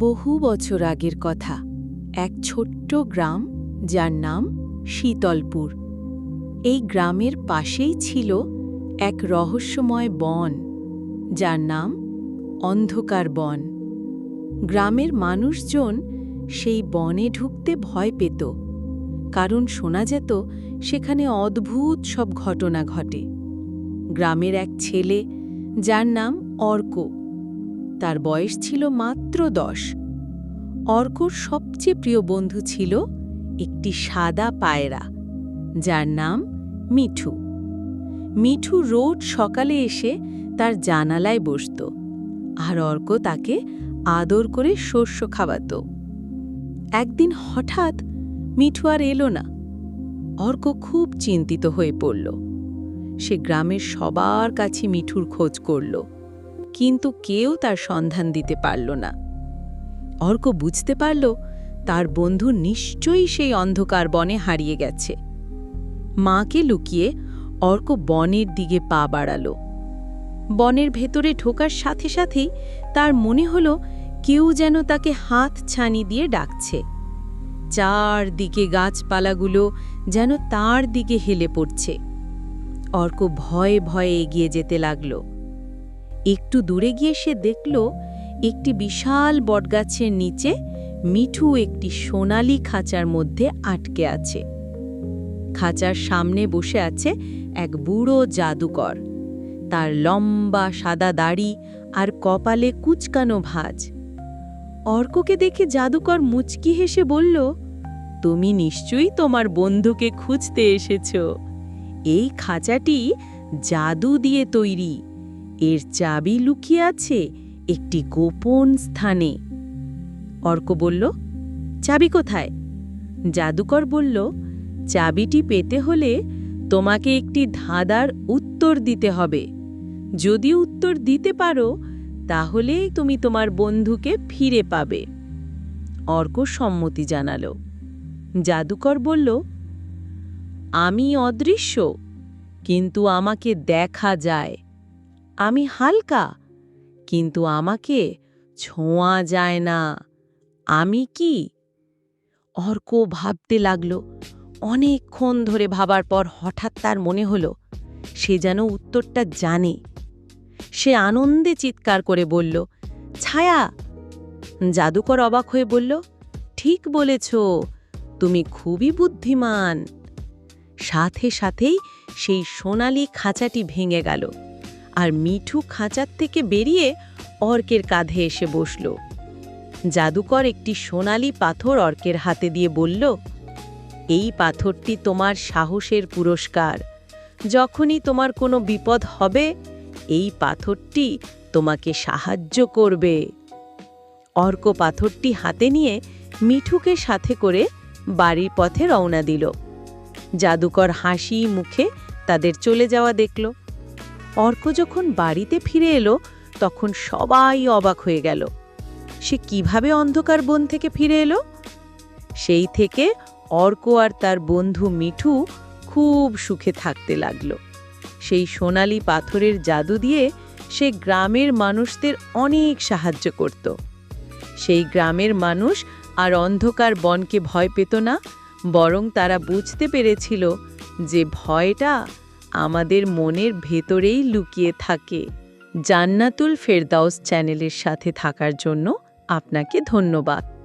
বহু বছর আগের কথা, এক ছোট্ট গ্রাম যার নাম শীতলপুর। এই গ্রামের পাশেই ছিল এক রহস্যময় বন, যার নাম অন্ধকার বন। গ্রামের মানুষজন সেই বনে ঢুকতে ভয় পেত, কারণ শোনা যেত সেখানে অদ্ভুত সব ঘটনা ঘটে। গ্রামের এক ছেলে, যার নাম অর্ক তার বয়স ছিল মাত্র দশ। অর্কর সবচেয়ে প্রিয় বন্ধু ছিল একটি সাদা পায়রা, যার নাম মিঠু। মিঠু রোজ সকালে এসে তার জানালায় বসত আর অর্ক তাকে আদর করে শস্য খাওয়াত। একদিন হঠাৎ মিঠু আর এলো না। অর্ক খুব চিন্তিত হয়ে পড়ল। সে গ্রামের সবার কাছে মিঠুর খোঁজ করল। কিন্তু কেউ তার সন্ধান দিতে পারল না। অর্ক বুঝতে পারল, তার বন্ধু নিশ্চয়ই সেই অন্ধকার বনে হারিয়ে গেছে। মাকে লুকিয়ে অর্ক বনের দিকে পা বাড়াল। বনের ভেতরে ঢোকার সাথে সাথেই তার মনে হল, কেউ যেন তাকে হাত ছানি দিয়ে ডাকছে। চারদিকে গাছপালাগুলো যেন তার দিকে হেলে পড়ছে। অর্ক ভয়ে ভয়ে এগিয়ে যেতে লাগল। একটু দূরে গিয়ে সে দেখল একটি বিশাল বটগাছের নিচে মিঠু একটি সোনালি খাঁচার মধ্যে আটকে আছে। খাঁচার সামনে বসে আছে এক বুড়ো জাদুকর। তার লম্বা সাদা দাড়ি আর কপালে কুচকানো ভাঁজ। অর্ককে দেখে জাদুকর মুচকি হেসে বলল, তুমি নিশ্চয়ই তোমার বন্ধুকে খুঁজতে এসেছ। এই খাঁচাটি জাদু দিয়ে তৈরি। এর চাবি লুকিয়ে আছে একটি গোপন স্থানে। অর্ক বলল, চাবি কোথায়? জাদুকর বলল, চাবিটি পেতে হলে তোমাকে একটি ধাঁধার উত্তর দিতে হবে। যদি উত্তর দিতে পারো তাহলেই তুমি তোমার বন্ধুকে ফিরে পাবে অর্ক সম্মতি জানাল। জাদুকর বলল, আমি অদৃশ্য, কিন্তু আমাকে দেখা যায়। আমি হালকা, কিন্তু আমাকে ছোঁয়া যায় না। আমি কি? অর্ক ভাবতে লাগল। অনেকক্ষণ ধরে ভাবার পর হঠাৎ তার মনে হলো, সে যেন উত্তরটা জানে। সে আনন্দে চিৎকার করে বলল, ছায়া! জাদুকর অবাক হয়ে বলল, ঠিক বলেছ, তুমি খুবই বুদ্ধিমান। সাথে সাথেই সেই সোনালি খাঁচাটি ভেঙে গেল। আর মিঠু খাঁচার থেকে বেরিয়ে অর্কের কাঁধে এসে বসল। জাদুকর একটি সোনালি পাথর অর্কের হাতে দিয়ে বলল, এই পাথরটি তোমার সাহসের পুরস্কার। যখনই তোমার কোনো বিপদ হবে, এই পাথরটি তোমাকে সাহায্য করবে অর্ক পাথরটি হাতে নিয়ে মিঠুকে সাথে করে বাড়ির পথে রওনা দিল। জাদুকর হাসি মুখে তাদের চলে যাওয়া দেখল। অর্ক যখন বাড়িতে ফিরে এলো, তখন সবাই অবাক হয়ে গেল। সে কীভাবে অন্ধকার বন থেকে ফিরে এলো? সেই থেকে অর্ক আর তার বন্ধু মিঠু খুব সুখে থাকতে লাগল। সেই সোনালি পাথরের জাদু দিয়ে সে গ্রামের মানুষদের অনেক সাহায্য করত। সেই গ্রামের মানুষ আর অন্ধকার বনকে ভয় পেত না, বরং তারা বুঝতে পেরেছিল যে ভয়টা আমাদের মনের ভেতরেই লুকিয়ে থাকে। জান্নাতুল ফেরদাউস চ্যানেলের সাথে থাকার জন্য আপনাকে ধন্যবাদ।